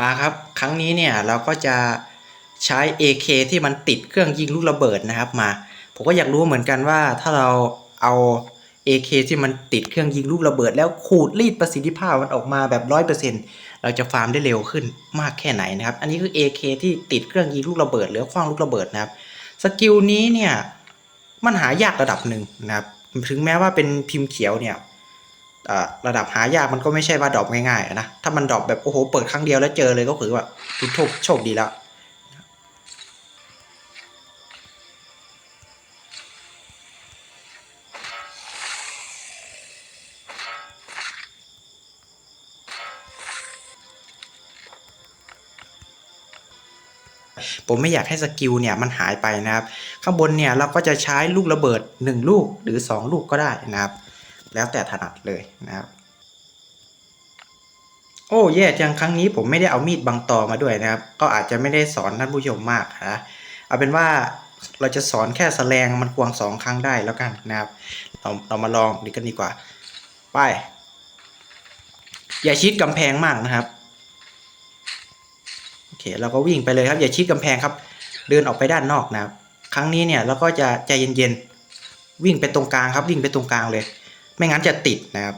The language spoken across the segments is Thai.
มาครับครั้งนี้เนี่ยเราก็จะใช้ AK ที่มันติดเครื่องยิงลูกระเบิดนะครับมา ผมก็อยากรู้เหมือนกันว่าถ้าเราเอา AK ที่มันติดเครื่องยิงลูกระเบิด แล้วขูดรีดประสิทธิภาพมันออกมาแบบร้อยเปอร์เซ็นเราจะฟาร์มได้เร็วขึ้นมากแค่ไหนนะครับ อันนี้คือ AK ที่ติดเครื่องยิงลูกระเบิดหรือคว้างลูกระเบิดนะครับสกิลนี้เนี่ยมันหายากระดับหนึ่งนะครับถึงแม้ว่าเป็นพิมพ์เขียวเนี่ย ระดับหายากมันก็ไม่ใช่ว่าดรอปง่ายๆนะ ถ้ามันดรอปแบบโอ้โหเปิดครั้งเดียวแล้วเจอเลยก็คือว่าคุณโชคโชคดีแล้วผมไม่อยากให้สกิลเนี่ยมันหายไปนะครับ ข้างบนเนี่ยเราก็จะใช้ลูกระเบิด 1 ลูกหรือ 2 ลูกก็ได้นะครับ แล้วแต่ถนัดเลยนะครับ โอ้แย่จังครั้งนี้ผมไม่ได้เอามีดบังตอมาด้วยนะครับ ก็อาจจะไม่ได้สอนท่านผู้ชมมากนะเอาเป็นว่าเราจะสอนแค่แสลงมันควงสองครั้งได้แล้วกันนะครับ เราเรามาลองดีกันดีกว่า ไป อย่าชิดกำแพงมากนะครับโอเคเราก็วิ่งไปเลยครับ อย่าชิดกำแพงครับ เดินออกไปด้านนอกนะครับ ครั้งนี้เนี่ยเราก็จะใจเย็นๆวิ่งไปตรงกลางครับ วิ่งไปตรงกลางเลย ไม่งั้นจะติดนะครับ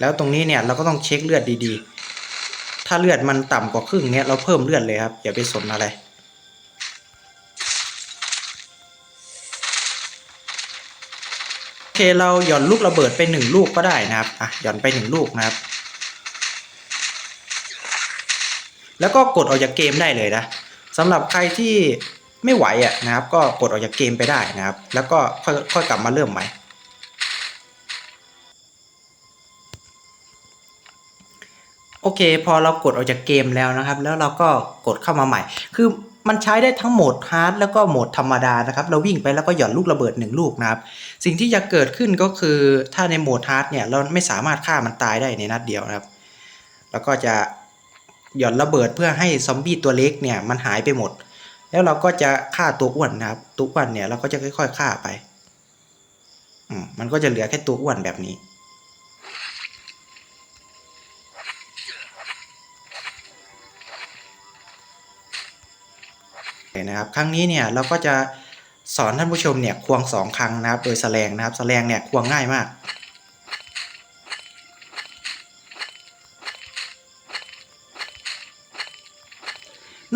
แล้วตรงนี้เนี่ยเราก็ต้องเช็คเลือดดีๆ ถ้าเลือดมันต่ำกว่าครึ่งเนี่ยเราเพิ่มเลือดเลยครับอย่าไปสนอะไรโอเคเราหย่อนลูกระเบิดไปหนึ่งลูกก็ได้นะครับอะหย่อนไปหนึ่งลูกนะครับ แล้วก็กดออกจากเกมได้เลยนะสำหรับใครที่ไม่ไหวอะนะครับ ก็กดออกจากเกมไปได้นะครับ แล้วก็ค่อยค่อยกลับมาเริ่มใหม่ โอเค พอเรากดออกจากเกมแล้วนะครับ แล้วเราก็กดเข้ามาใหม่ คือมันใช้ได้ทั้งโหมดฮาร์ดแล้วก็โหมดธรรมดานะครับ เราวิ่งไปแล้วก็หย่อนลูกระเบิดหนึ่งลูกนะครับ สิ่งที่จะเกิดขึ้นก็คือถ้าในโหมดฮาร์ดเนี่ยเราไม่สามารถฆ่ามันตายได้ในนัดเดียวนะครับ แล้วก็จะหย่อนระเบิดเพื่อให้ซอมบี้ตัวเล็กเนี่ยมันหายไปหมด แล้วเราก็จะฆ่าตัวอ้วนนะครับ ตัวอ้วนเนี่ยเราก็จะค่อยๆฆ่าไป อืมมันก็จะเหลือแค่ตัวอ้วนแบบนี้ นะครับ ครั้งนี้เนี่ยเราก็จะสอนท่านผู้ชมเนี่ยควงสองครั้งนะครับ โดยแสลงนะครับแสลงเนี่ยควงง่ายมาก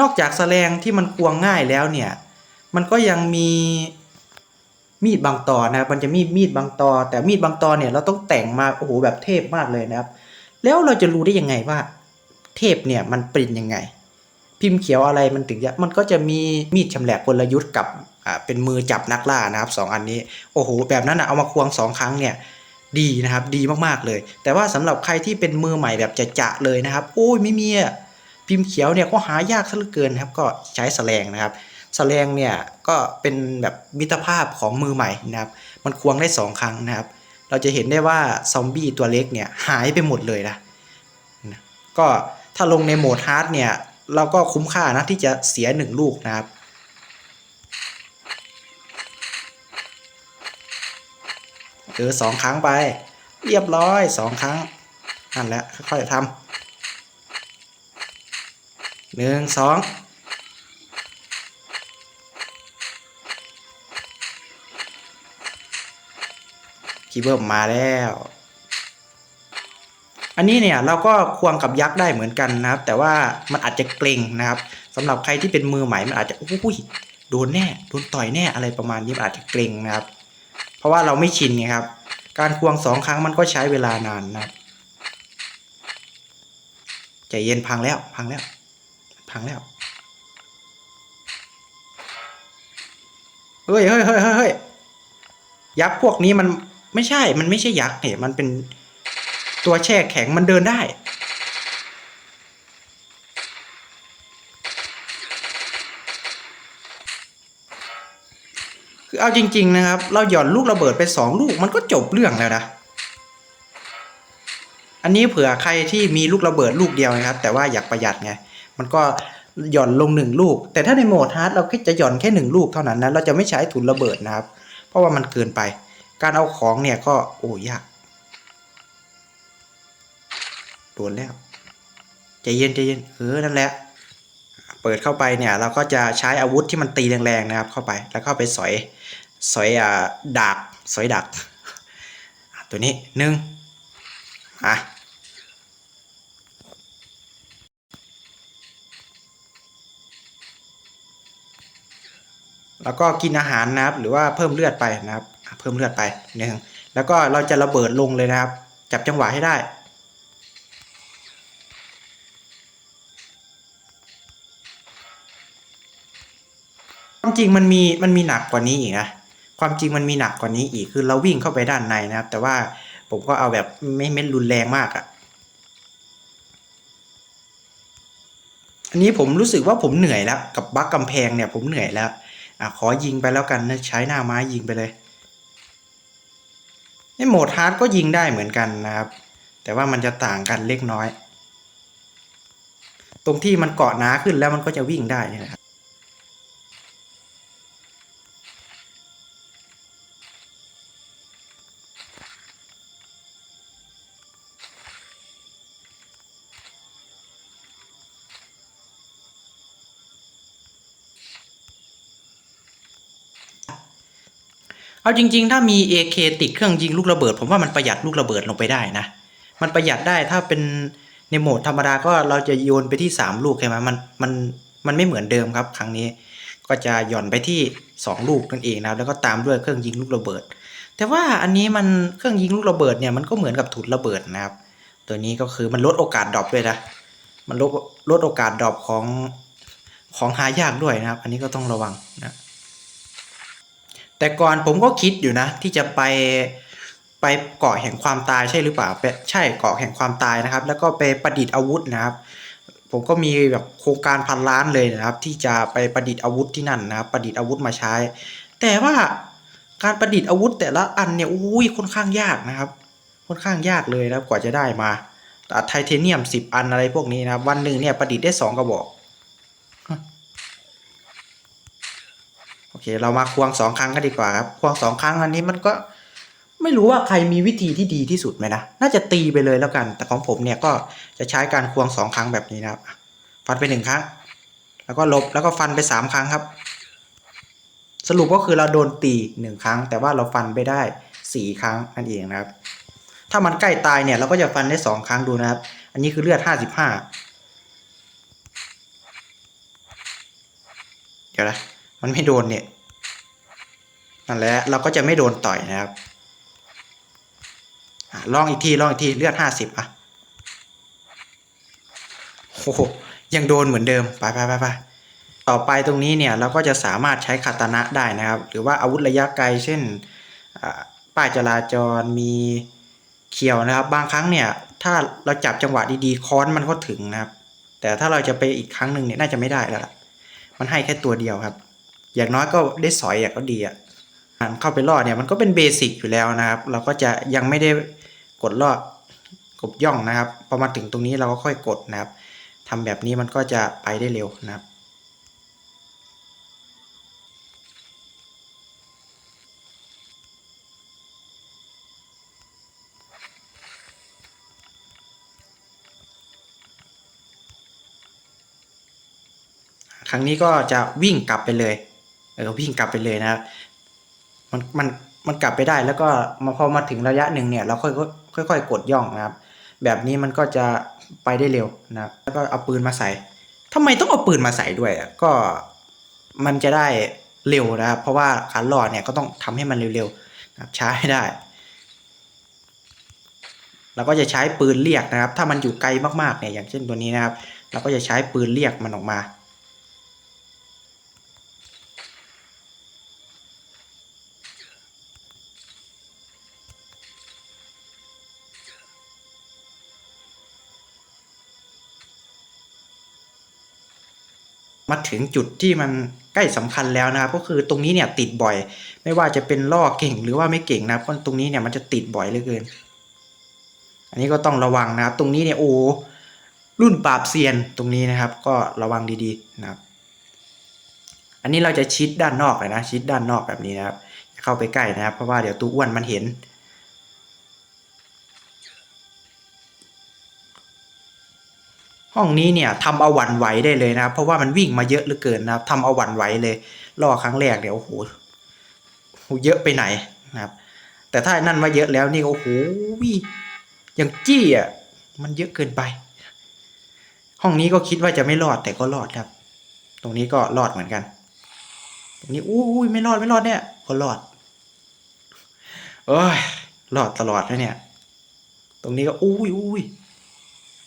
นอกจากแสลงที่มันควงง่ายแล้วเนี่ย มันก็ยังมีมีดบางตอนะครับ มันจะมีมีดบางตอ แต่มีดบางตอเนี่ยเราต้องแต่งมาโอ้โหแบบเทพมากเลยนะครับ แล้วเราจะรู้ได้ยังไงว่า เทพเนี่ยมันเป็นยังไง พิมพ์เขียวอะไรมันถึงจะมันก็จะมีมีดชำแหละกลยุทธ์กับอ่าเป็นมือจับนักล่านะครับสองอันนี้โอ้โหแบบนั้นนะเอามาควงสองครั้งเนี่ยดีนะครับดีมากๆเลย แต่ว่าสำหรับใครที่เป็นมือใหม่แบบจะจะๆเลยนะครับโอ้ยไม่มีอะพิมพ์เขียวเนี่ยก็หายากซะเหลือเกินครับก็ใช้แสลงนะครับแสลงเนี่ยก็เป็นแบบมิตรภาพของมือใหม่นะครับมันควงได้สองครั้งนะครับเราจะเห็นได้ว่าซอมบี้ตัวเล็กเนี่ยหายไปหมดเลยนะนะก็ถ้าลงในโหมดฮาร์ดเนี่ย เราก็คุ้มค่านะที่จะเสียหนึ่งลูกนะครับเจอสองครั้งไป เรียบร้อยสองครั้งนั่นแหละค่อยๆทำหนึ่งสองคีเบิร์มาแล้ว อันนี้เนี่ยเราก็ควงกับยักษ์ได้เหมือนกันนะครับ แต่ว่ามันอาจจะเกรงนะครับสำหรับใครที่เป็นมือใหม่มันอาจจะอุ้ยโดนแน่โดนต่อยแน่อะไรประมาณนี้อาจจะเกรงนะครับ เพราะว่าเราไม่ชินไงครับ การควงสองครั้งมันก็ใช้เวลานานนะครับใจเย็นพังแล้วพังแล้ว พังแล้วเฮ้ยเฮ้ยเฮ้ยเฮ้ยเฮ้ยยักษ์พวกนี้มันไม่ใช่ มันไม่ใช่ยักษ์เนี่ยมันเป็น ตัวแช่แข็งมันเดินได้ คือเอาจริง ๆ นะครับ เราหย่อนลูกระเบิดไปสองลูกมันก็จบเรื่องแล้วนะ อันนี้เผื่อใครที่มีลูกระเบิดลูกเดียวนะครับ แต่ว่าอยากประหยัดไง มันก็หย่อนลงหนึ่งลูก แต่ถ้าในโหมดฮาร์ดเราแค่จะหย่อนแค่หนึ่งลูกเท่านั้นนะเราจะไม่ใช้ถุนระเบิดนะครับ เพราะว่ามันเกินไป การเอาของเนี่ยก็โอ้ยาก โดนแล้วใจเย็นใจเย็นเออนั่นแหละ เปิดเข้าไปเนี่ยเราก็จะใช้อาวุธที่มันตีแรงๆนะครับ เข้าไปแล้วเข้าไปสอยสอยอ่าดาบสอยดักตัวนี้หนึ่งอะแล้วก็กินอาหารนะครับ หรือว่าเพิ่มเลือดไปนะครับ เพิ่มเลือดไปหนึ่งแล้วก็เราจะระเบิดลงเลยนะครับ จับจังหวะให้ได้ ความจริงมันมีมันมีหนักกว่านี้อีกนะความจริงมันมีหนักกว่านี้อีกคือเราวิ่งเข้าไปด้านในนะครับ แต่ว่าผมก็เอาแบบไม่ไม่รุนแรงมากอะ่ะอันนี้ผมรู้สึกว่าผมเหนื่อยแล้ว กับบักกำแพงเนี่ยผมเหนื่อยแล้วอะขอยิงไปแล้วกันนะใช้หน้าไม้ยิงไปเลยในโหมดฮาร์ดก็ยิงได้เหมือนกันนะครับ แต่ว่ามันจะต่างกันเล็กน้อย ตรงที่มันเกาะหนาขึ้นแล้วมันก็จะวิ่งได้นี่นะครั เอาจริง ๆ ถ้ามี AK ติดเครื่องยิงลูกระเบิด ผมว่ามันประหยัดลูกระเบิดลงไปได้นะ มันประหยัดได้ถ้าเป็นในโหมดธรรมดาก็เราจะโยนไปที่ 3 ลูกใช่ไหมมันมันมันไม่เหมือนเดิมครับ ครั้งนี้ก็จะหย่อนไปที่ 2 ลูกนั่นเองนะครับแล้วก็ตามด้วยเครื่องยิงลูกระเบิด แต่ว่าอันนี้มันเครื่องยิงลูกระเบิดเนี่ยมันก็เหมือนกับถุนระเบิดนะครับ ตัวนี้ก็คือมันลดโอกาสดรอปด้วยนะมันลดลดโอกาสดรอปของของหายากด้วยนะครับ อันนี้ก็ต้องระวังนะ แต่ก่อนผมก็คิดอยู่นะ ที่จะไปไปเกาะแห่งความตายใช่หรือเปล่าใช่เกาะแห่งความตายนะครับ แล้วก็ไปประดิษฐ์อาวุธนะครับ ผมก็มีแบบโครงการพันล้านเลยนะครับ ที่จะไปประดิษฐ์อาวุธที่นั่นนะครับประดิษฐ์อาวุธมาใช้ แต่ว่าการประดิษฐ์อาวุธแต่ละอันเนี่ยอุ้ยค่อนข้างยากนะครับ ค่อนข้างยากเลยนะครับกว่าจะได้มาอะไทเทเนียมสิบอันอะไรพวกนี้นะครับ วันหนึ่งเนี่ยประดิษฐ์ได้สองกระบอก อเคเรามาควงสองครั้งกันดีกว่าครับควงสองครั้งอันนี้มันก็ไม่รู้ว่าใครมีวิธีที่ดีที่สุดไหมนะน่าจะตีไปเลยแล้วกัน แต่ของผมเนี่ยก็จะใช้การควงสองครั้งแบบนี้นะครับ ฟันไปหนึ่งครั้ง แล้วก็ลบแล้วก็ฟันไปสามครั้งครับ สรุปก็คือเราโดนตีหนึ่งครั้ง แต่ว่าเราฟันไปได้สี่ครั้งนั่นเองนะครับ ถ้ามันใกล้ตายเนี่ยเราก็จะฟันได้สองครั้งดูนะครับ อันนี้คือเลือดห้าสิบห้าเดี๋ยวนะ มันไม่โดนเนี่ยนั่นแหละเราก็จะไม่โดนต่อยนะครับอะลองอีกทีลองอีกทีเลือดห้าสิบอะโอ้โหยังโดนเหมือนเดิมไปไปไปไปต่อไปตรงนี้เนี่ยเราก็จะสามารถใช้คาตานะได้นะครับ หรือว่าอาวุธระยะไกล เช่นป้ายจราจรมีเขียวนะครับ บางครั้งเนี่ยถ้าเราจับจังหวะดีๆค้อนมันก็ถึงนะครับ แต่ถ้าเราจะไปอีกครั้งหนึ่งเนี่ยน่าจะไม่ได้แล้วล่ะมันให้แค่ตัวเดียวครับ อย่างน้อยก็ได้สอยอะก็ดีอะการเข้าไปล่อเนี่ยมันก็เป็นเบสิกอยู่แล้วนะครับ เราก็จะยังไม่ได้กดล่อกบย่องนะครับพอมาถึงตรงนี้เราก็ค่อยกดนะครับทำแบบนี้มันก็จะไปได้เร็วนะครับครั้งนี้ก็จะวิ่งกลับไปเลย เออวิ่งกลับไปเลยนะครับ มันมันมันกลับไปได้แล้วก็มาพอมาถึงระยะหนึ่งเนี่ย เราค่อยค่อยค่อยๆกดย่องนะครับ แบบนี้มันก็จะไปได้เร็วนะครับ แล้วก็เอาปืนมาใส่ทำไมต้องเอาปืนมาใส่ด้วยอะก็มันจะได้เร็วนะครับ เพราะว่าการล่อเนี่ยก็ต้องทำให้มันเร็วๆนะครับช้าให้ได้เราก็จะใช้ปืนเรียกนะครับ ถ้ามันอยู่ไกลมากๆเนี่ยอย่างเช่นตัวนี้นะครับ เราก็จะใช้ปืนเรียกมันออกมา มาถึงจุดที่มันใกล้สำคัญแล้วนะครับก็คือตรงนี้เนี่ยติดบ่อย ไม่ว่าจะเป็นล่อเก่งหรือว่าไม่เก่งนะครับเพราะตรงนี้เนี่ยมันจะติดบ่อยเหลือเกิน อันนี้ก็ต้องระวังนะครับ ตรงนี้เนี่ยโอ้รุ่นปราบเซียนตรงนี้นะครับ ก็ระวังดีๆนะครับ อันนี้เราจะชิดด้านนอกเลยนะ ชิดด้านนอกแบบนี้นะครับเข้าไปใกล้นะครับ เพราะว่าเดี๋ยวตู้อ้วนมันเห็น ห้องนี้เนี่ยทำเอาหวั่นไหวได้เลยนะครับ เพราะว่ามันวิ่งมาเยอะเหลือเกินนะครับทำเอาหวั่นไหวเลยล่อครั้งแรกเดี๋ยวโอ้โหเยอะไปไหนนะครับ แต่ถ้านั่นมาเยอะแล้วนี่โอ้โหอย่างจี้อะมันเยอะเกินไป ห้องนี้ก็คิดว่าจะไม่รอดแต่ก็รอดครับ ตรงนี้ก็รอดเหมือนกัน ตรงนี้อู้ยไม่รอดไม่รอดเนี่ยก็รอดเอ้ยรอดตลอดนะเนี่ย ตรงนี้ก็อุ้ยอุ้ย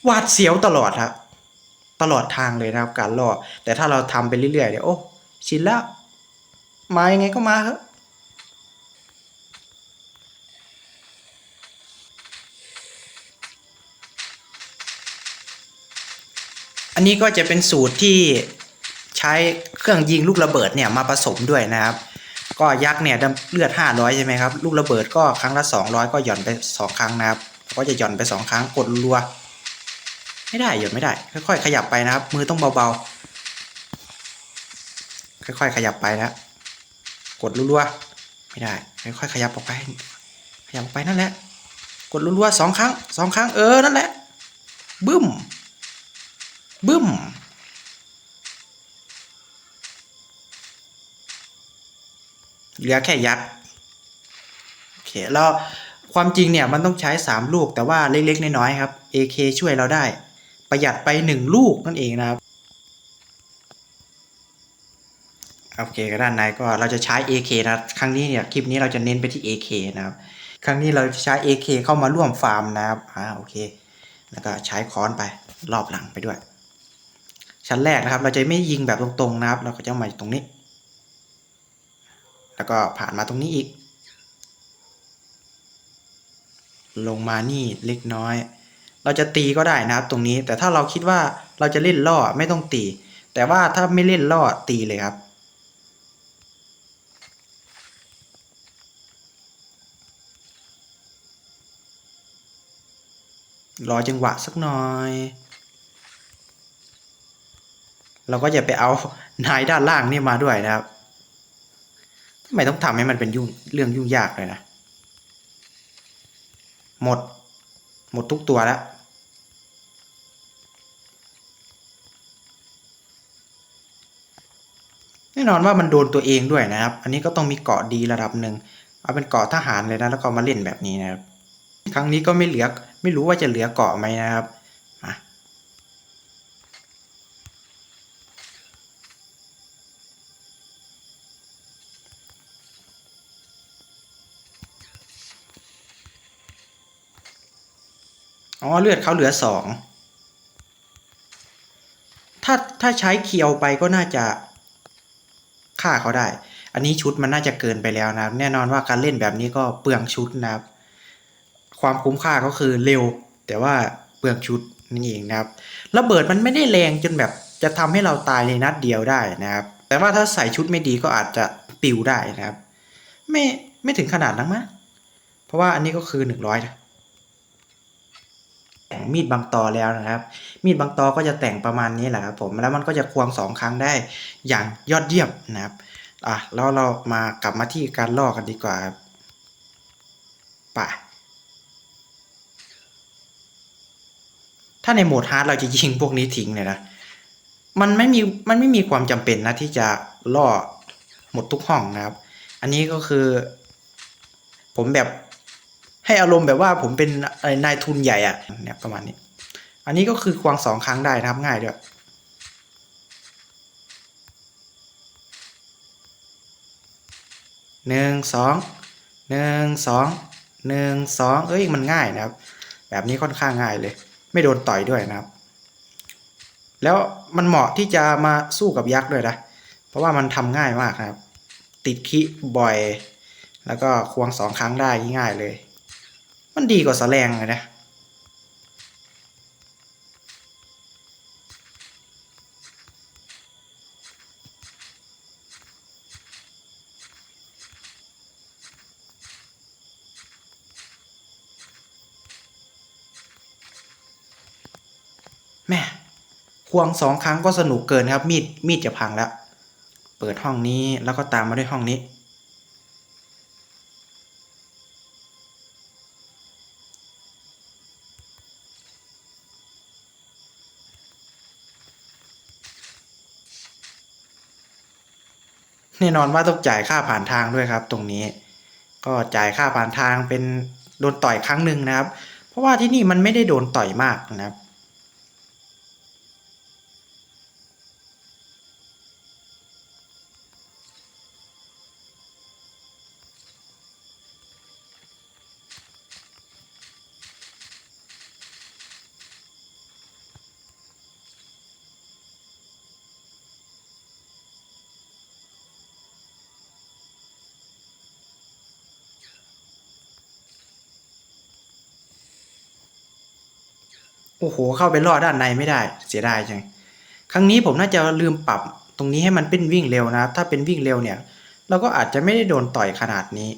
หวาดเสียวตลอดครับ ตลอดทางเลยนะครับการรอแต่ถ้าเราทำไปเรื่อยๆเดี๋ยวโอ้ชินแล้วมายังไงก็มาครับอันนี้ก็จะเป็นสูตรที่ใช้เครื่องยิงลูกระเบิดเนี่ยมาผสมด้วยนะครับ ก็ยักษ์เนี่ยเลือด 500 ใช่ไหมครับ ลูกระเบิดก็ครั้งละ 200 ก็หย่อนไป 2 ครั้งนะครับ ก็จะหย่อนไป 2 ครั้งกดรัว ไม่ได้หย่อนไม่ได้ ค่อยๆ ขยับไปนะครับ มือต้องเบาๆ ค่อยๆ ขยับไปนะกดรัวๆ ไม่ได้ ค่อยๆ ขยับออกไป ขยับออกไปนั่นแหละ กดรัวๆสองครั้งสองครั้งเออ นั่นแหละ บึ้ม บึ้ม เหลือแค่ยัด โอเค แล้วความจริงเนี่ยมันต้องใช้ 3 ลูกแต่ว่าเล็กๆ น้อยๆครับ AK ช่วยเราได้ ประหยัดไป 1 ลูกนั่นเองนะครับโอเคก็ด้านในก็เราจะใช้ AK นะครั้งนี้เนี่ยคลิปนี้เราจะเน้นไปที่ AK นะครับ ครั้งนี้เราจะใช้ AK เข้ามาร่วมฟาร์มนะครับอ่าโอเค แล้วก็ใช้ค้อนไปรอบหลังไปด้วย ชั้นแรกนะครับ เราจะไม่ยิงแบบตรงๆนะครับ เราก็จะมาตรงนี้ แล้วก็ผ่านมาตรงนี้อีก ลงมานี่เล็กน้อย เราจะตีก็ได้นะครับตรงนี้ แต่ถ้าเราคิดว่าเราจะเล่นล่อไม่ต้องตี แต่ว่าถ้าไม่เล่นล่อตีเลยครับ รอจังหวะสักหน่อย เราก็จะไปเอานายด้านล่างนี่มาด้วยนะครับทำไมต้องทำให้มันเป็นยุ่งเรื่องยุ่งยากเลยนะหมด หมดทุกตัวแล้ว แน่นอนว่ามันโดนตัวเองด้วยนะครับ อันนี้ก็ต้องมีเกาะดีระดับหนึ่งเอาเป็นเกาะทหารเลยนะแล้วก็มาเล่นแบบนี้นะครับครั้งนี้ก็ไม่เหลือไม่รู้ว่าจะเหลือเกาะไหมนะครับมาอ๋อเลือดเขาเหลือสองถ้าถ้าใช้เคียวไปก็น่าจะ ฆ่าเขาได้ อันนี้ชุดมันน่าจะเกินไปแล้วนะครับ แน่นอนว่าการเล่นแบบนี้ก็เปลืองชุดนะครับ ความคุ้มค่าก็คือเร็ว แต่ว่าเปลืองชุดนี่นเองนะครับระเบิดมันไม่ได้แรงจนแบบจะทำให้เราตายในนัดเดียวได้นะครับ แต่ว่าถ้าใส่ชุดไม่ดีก็อาจจะปิวได้นะครับ ไม่ไม่ถึงขนาดนั้นมั้งเพราะว่าอันนี้ก็คือหนึ่งร้อย แต่งมีดบางตอแล้วนะครับ มีดบางตอก็จะแต่งประมาณนี้แหละครับผมแล้วมันก็จะควงสองครั้งได้อย่างยอดเยี่ยมนะครับอะแล้วเรามากลับมาที่การลอกกันดีกว่าครับไป่ะถ้าในโหมดฮาร์ดเราจะยิงพวกนี้ทิ้งเลยนะมันไม่มีมันไม่มีความจำเป็นนะที่จะล่อหมดทุกห้องนะครับ อันนี้ก็คือ ผมแบบ ให้อารมณ์แบบว่าผมเป็นนายทุนใหญ่อะเนี่ยประมาณนี้ อันนี้ก็คือควงสองครั้งได้นะครับง่ายด้วยหนึ่งสองหนึ่งสองหนึ่งสองเอ้ยมันง่ายนะครับ แบบนี้ค่อนข้างง่ายเลย ไม่โดนต่อยด้วยนะครับ แล้วมันเหมาะที่จะมาสู้กับยักษ์ด้วยนะเพราะว่ามันทำง่ายมากครับ ติดคิบ่อย แล้วก็ควงสองครั้งได้ง่ายเลย มันดีกว่าสแสลงเลยนะแม่ควงสองครั้งก็สนุกเกินครับ มีดมีดจะพังแล้ว เปิดห้องนี้แล้วก็ตามมาด้วยห้องนี้ แน่นอนว่าต้องจ่ายค่าผ่านทางด้วยครับ ตรงนี้ ก็จ่ายค่าผ่านทางเป็นโดนต่อยครั้งหนึ่งนะครับ เพราะว่าที่นี่มันไม่ได้โดนต่อยมากนะครับ โอ้โห เข้าไปลอดด้านในไม่ได้ เสียดายจัง ครั้งนี้ผมน่าจะลืมปรับตรงนี้ให้มันเป็นวิ่งเร็วนะครับ ถ้าเป็นวิ่งเร็วเนี่ย เราก็อาจจะไม่ได้โดนต่อยขนาดนี้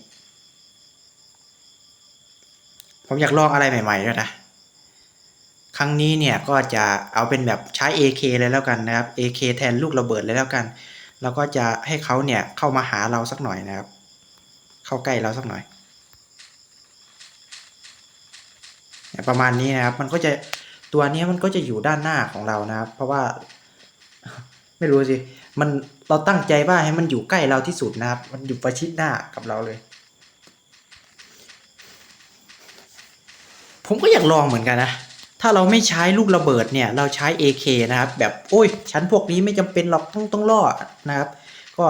ผมอยากลองอะไรใหม่ๆด้วยนะ ครั้งนี้เนี่ยก็จะเอาเป็นแบบใช้ AK เลยแล้วกันนะครับ AK แทนลูกระเบิดเลยแล้วกัน แล้วก็จะให้เขาเนี่ยเข้ามาหาเราสักหน่อยนะครับ เข้าใกล้เราสักหน่อยเนี่ยประมาณนี้นะครับ มันก็จะ ตัวนี้มันก็จะอยู่ด้านหน้าของเรานะครับ เพราะว่า ไม่รู้สิมันเราตั้งใจว่าให้มันอยู่ใกล้เราที่สุดนะครับ มันอยู่ประชิดหน้ากับเราเลย ผมก็อยากลองเหมือนกันนะถ้าเราไม่ใช้ลูกระเบิดเนี่ย เราใช้ AK นะครับ แบบโอ้ยชั้นพวกนี้ไม่จำเป็นหรอกต้องต้องล่อนะครับ ก็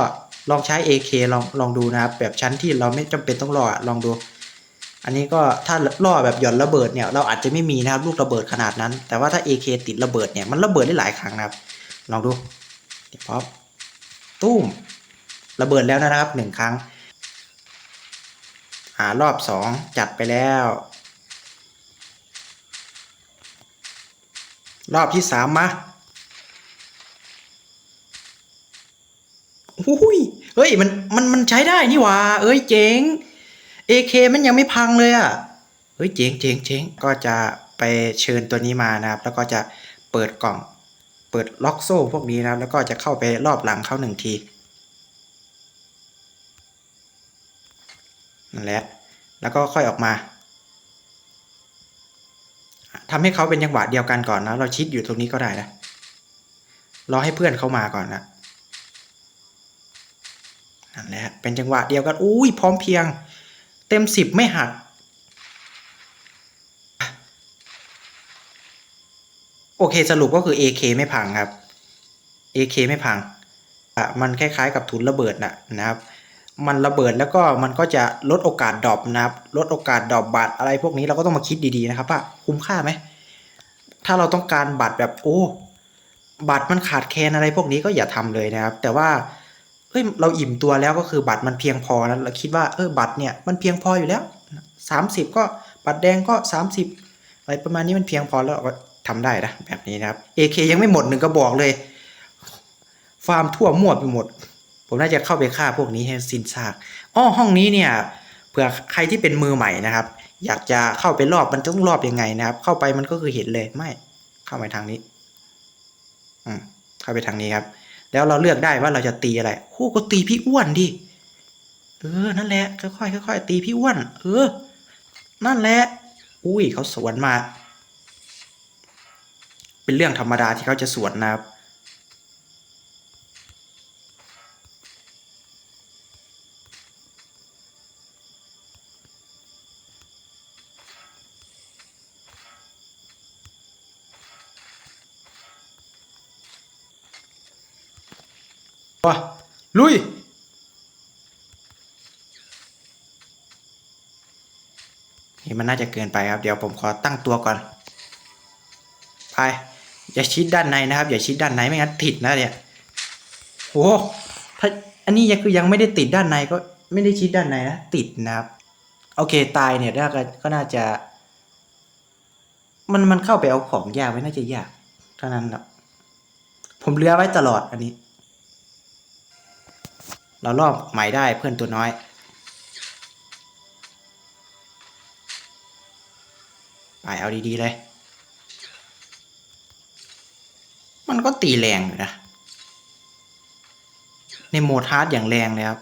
ลองใช้ AK ลองลองดูนะครับ แบบชั้นที่เราไม่จำเป็นต้องล่อลองดู อันนี้ก็ถ้าล่อแบบหย่อนระเบิดเนี่ยเราอาจจะไม่มีนะครับลูกระเบิดขนาดนั้น แต่ว่าถ้า AK ติดระเบิดเนี่ยมันระเบิดได้หลายครั้งนะครับ ลองดูเดี๋ยวพอตุ้มระเบิดแล้วนะครับหนึ่งครั้งอ่ารอบสองจัดไปแล้ว รอบที่สามมาอุ้ยเฮ้ยมันมันมันใช้ได้นี่หว่า เอ้ยเจ๋ง AK มันยังไม่พังเลยอะ่ะเฮ้ยเจ๋งเจ๋งเจ๋งก็จะไปเชิญตัวนี้มานะครับ แล้วก็จะเปิดกล่อง เปิดล็อกโซ่พวกนี้นะครับ แล้วก็จะเข้าไปรอบหลังเขาหนึ่งทีนั่นแหละ แล้วก็ค่อยออกมาทำให้เขาเป็นจังหวะเดียวกันก่อนนะ เราชิดอยู่ตรงนี้ก็ได้นะ รอให้เพื่อนเขามาก่อนนะนั่นแหละ เป็นจังหวะเดียวกัน อุ้ยพร้อมเพียง เต็มสิบไม่หัก โอเคสรุปก็คือ AK ไม่พังครับ AK ไม่พังอะมันคล้ายๆกับทุนระเบิดนะนะครับ มันระเบิดแล้วก็มันก็จะลดโอกาสดรอปนะครับ ลดโอกาสดรอปบัตรอะไรพวกนี้เราก็ต้องมาคิดดีๆนะครับว่าคุ้มค่าไหมถ้าเราต้องการบัตรแบบโอ้บัตรมันขาดแคลนอะไรพวกนี้ก็อย่าทำเลยนะครับ แต่ว่า เฮ้ยเราอิ่มตัวแล้วก็คือบัตรมันเพียงพอแล้วเราคิดว่าเออบัตรเนี่ยมันเพียงพออยู่แล้วสามสิบก็บัตรแดงก็สามสิบอะไรประมาณนี้มันเพียงพอแล้วก็ทำได้นะแบบนี้นะครับ AK ยังไม่หมดหนึ่งก็บอกเลย ฟาร์มทั่วมั่วไปหมด ผมน่าจะเข้าไปฆ่าพวกนี้ให้สิ้นซากอ้อห้องนี้เนี่ยเผื่อใครที่เป็นมือใหม่นะครับ อยากจะเข้าไปรอบมันต้องรอบยังไงนะครับ เข้าไปมันก็คือเห็นเลยไม่ เข้าไปทางนี้ อืมเข้าไปทางนี้ครับ แล้วเราเลือกได้ว่าเราจะตีอะไรโอ้ก็ตีพี่อ้วนดิ เออ นั่นแหละ ค่อยๆค่อยๆตีพี่อ้วน เออ นั่นแหละ อุ้ยเขาสวนมา เป็นเรื่องธรรมดาที่เขาจะสวนนะครับ ลุย นี่มันน่าจะเกินไปครับ เดี๋ยวผมขอตั้งตัวก่อน ไป อย่าชิดด้านในนะครับ อย่าชิดด้านในไม่งั้นติดนะเนี่ยโอ้ถ้าอันนี้ยังคือยังไม่ได้ติดด้านในก็ไม่ได้ชิดด้านในนะติดนะครับ โอเคตายเนี่ยน่าจะก็น่าจะ มันมันเข้าไปเอาของยากไว้น่าจะยากเท่านั้นแหละผมเลือไว้ตลอดอันนี้ เรารอบใหม่ได้เพื่อนตัวน้อย ไปเอาดีๆเลย มันก็ตีแรงอยู่นะ ในโหมดฮาร์ดอย่างแรงเลยครับ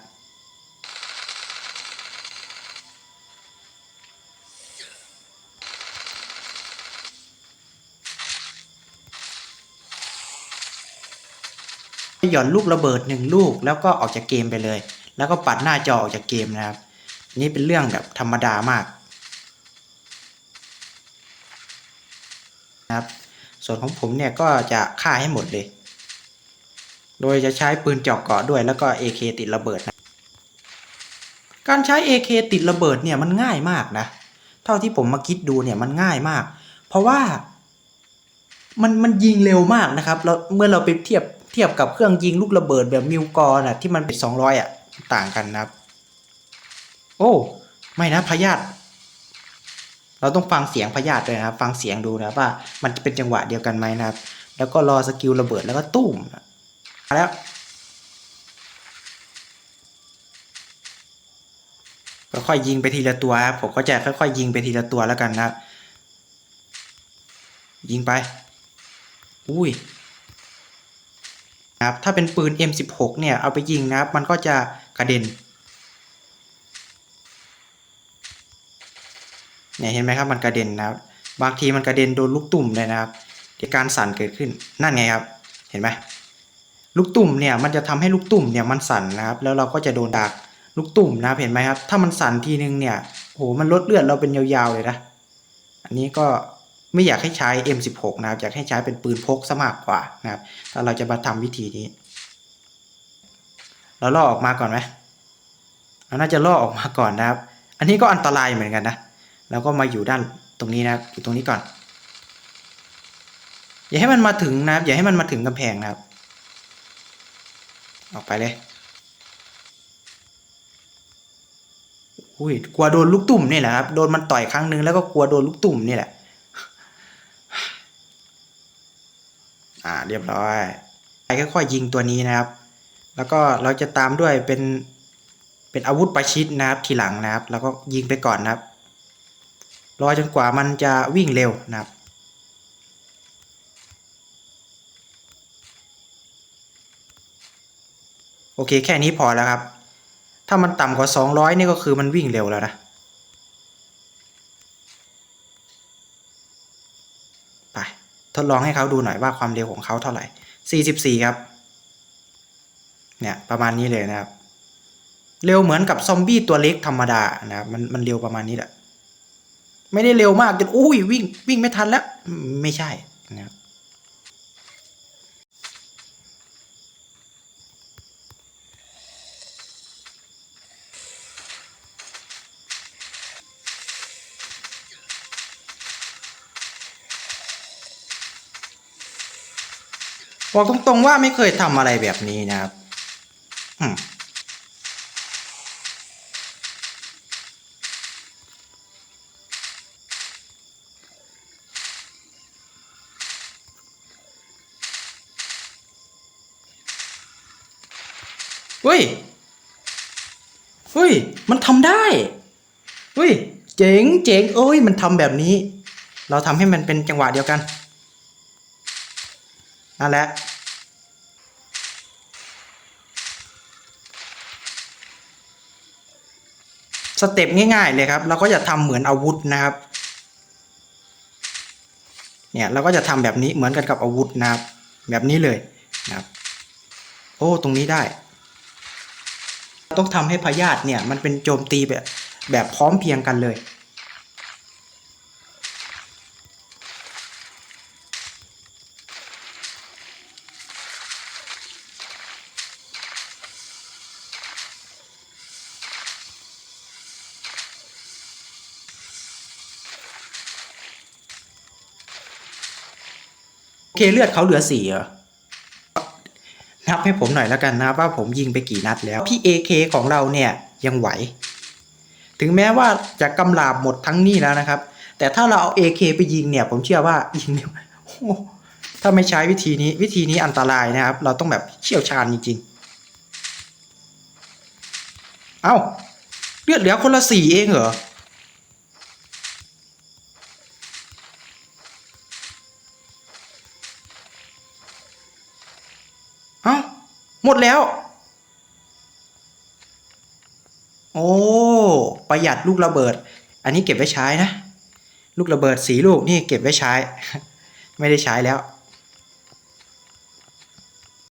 หย่อนลูกระเบิดหนึ่งลูก แล้วก็ออกจากเกมไปเลย แล้วก็ปัดหน้าจอออกจากเกมนะครับ นี่เป็นเรื่องแบบธรรมดามากนะครับ ส่วนของผมเนี่ยก็จะฆ่าให้หมดเลย โดยจะใช้ปืนเจาะเกาะด้วยแล้วก็ AK ติดระเบิดนะการใช้ AK ติดระเบิดเนี่ยมันง่ายมากนะ เท่าที่ผมมาคิดดูเนี่ยมันง่ายมาก เพราะว่ามันมันยิงเร็วมากนะครับแล้วเมื่อเราไปเทียบ เทียบกับเครื่องยิงลูกระเบิดแบบมิวกอน่ะที่มันเป็นสองร้อยอะต่างกันนะครับ โอ้ไม่นะพยาธิเราต้องฟังเสียงพยาธิด้วยนะครับ ฟังเสียงดูนะว่ามันจะเป็นจังหวะเดียวกันไหมนะครับ แล้วก็รอสกิลระเบิดแล้วก็ตุ้มมาแล้วค่อยยิงไปทีละตัวครับผมก็จะค่อยๆยิงไปทีละตัวแล้วกันนะยิงไป อุ้ย นะครับถ้าเป็นปืน M16 เนี่ยเอาไปยิงนะครับ มันก็จะกระเด็นเนี่ยเห็นไหมครับมันกระเด็นนะครับ บางทีมันกระเด็นโดนลูกตุ่มเลยนะครับเดี๋ยวการสั่นเกิดขึ้นนั่นไงครับ เห็นไหมลูกตุ่มเนี่ยมันจะทำให้ลูกตุ่มเนี่ยมันสั่นนะครับ แล้วเราก็จะโดนดักลูกตุ่มนะครับเห็นไหมครับ ถ้ามันสั่นทีนึงเนี่ยโหมันลดเลือดเราเป็นยาวๆเลยนะอันนี้ก็ ไม่อยากให้ใช้ M16 นะครับอยากให้ใช้เป็นปืนพกซะมากกว่านะครับถ้าเราจะมาทำวิธีนี้ เราล่อออกมาก่อนไหมเราน่าจะล่อออกมาก่อนนะครับ อันนี้ก็อันตรายเหมือนกันนะแล้วก็มาอยู่ด้านตรงนี้นะครับอยู่ตรงนี้ก่อน อย่าให้มันมาถึงนะครับ อย่าให้มันมาถึงกำแพงนะครับ ออกไปเลยอุ้ยกลัวโดนลูกตุ่มนี่แหละครับโดนมันต่อยครั้งนึงแล้วก็กลัวโดนลูกตุ่มนี่แหละ อ่าเรียบร้อยไปค่อยๆยิงตัวนี้นะครับ แล้วก็เราจะตามด้วยเป็นเป็นอาวุธประชิดนะครับทีหลังนะครับ แล้วก็ยิงไปก่อนนะครับ รอจนกว่ามันจะวิ่งเร็วนะครับโอเคแค่นี้พอแล้วครับ ถ้ามันต่ำกว่า 200 นี่ก็คือมันวิ่งเร็วแล้วนะ ไป ทดลองให้เขาดูหน่อยว่าความเร็วของเขาเท่าไหร่ 44 ครับ เนี่ยประมาณนี้เลยนะครับ เร็วเหมือนกับซอมบี้ตัวเล็กธรรมดานะครับมันมันเร็วประมาณนี้แหละ ไม่ได้เร็วมากจนอุ้ยวิ่งวิ่งไม่ทันแล้ว ไม่ใช่นะครับ บอกตรงๆว่าไม่เคยทำอะไรแบบนี้นะครับอืมเฮ้ย เฮ้ย มันทำได้ เฮ้ย เจ๋ง เจ๋ง เอ้ย มันทำแบบนี้ เราทำให้มันเป็นจังหวะเดียวกัน นั่นแหละสเต็ปง่ายๆเลยครับเราก็จะทำเหมือนอาวุธนะครับ เนี่ยเราก็จะทำแบบนี้เหมือนกันกับอาวุธนะครับ แบบนี้เลยนะครับ โอ้ตรงนี้ได้ ต้องทำให้พยาธิเนี่ยมันเป็นโจมตีแบบแบบพร้อมเพียงกันเลย เคเลือดเขาเหลือสี่เหรอนับให้ผมหน่อยแล้วกันนะครับว่าผมยิงไปกี่นัดแล้ว พี่ AK ของเราเนี่ยยังไหว ถึงแม้ว่าจะกำลาบหมดทั้งนี้แล้วนะครับ แต่ถ้าเราเอา AK ไปยิงเนี่ย ผมเชื่อว่ายิงเนี่ยถ้าไม่ใช้วิธีนี้วิธีนี้อันตรายนะครับ เราต้องแบบเชี่ยวชาญจริงๆ เอ้าเลือดเหลือคนละสี่เองเหรอ หมดแล้ว โอ้ ประหยัดลูกระเบิด อันนี้เก็บไว้ใช้นะ ลูกระเบิดสีลูกนี่เก็บไว้ใช้ ไม่ได้ใช้แล้ว